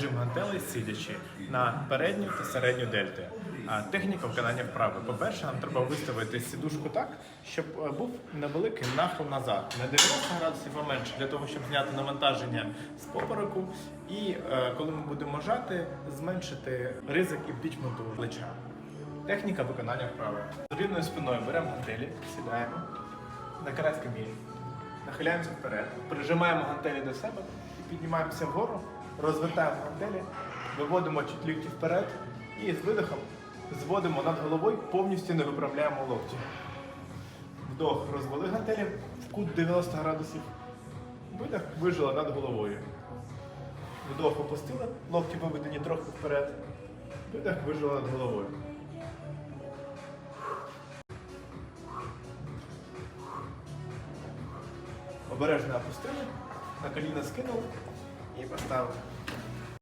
жим гантелей сидячи на передню та середню дельти. Техніка виконання вправи. По-перше, нам треба виставити сідушку так, щоб е, був невеликий нахил назад, не 90 градусів, а менше, для того, щоб зняти навантаження з попереку. І е, коли ми будемо жати, зменшити ризик імпічменту плеча. Техніка виконання вправи. З рівною спиною беремо гантелі, сідаємо на край скам'ї, нахиляємося вперед, прижимаємо гантелі до себе і піднімаємося вгору, розвертаємо гантелі, виводимо чуть лікті вперед і з видихом зводимо над головою, повністю не виправляємо локті. Вдох, розвели гантелі в кут 90 градусів. Видих, вижили над головою. Вдох опустили, локті виведені трохи вперед. Видих, вижили над головою. Обережно опустили, на коліна скинули і поставив.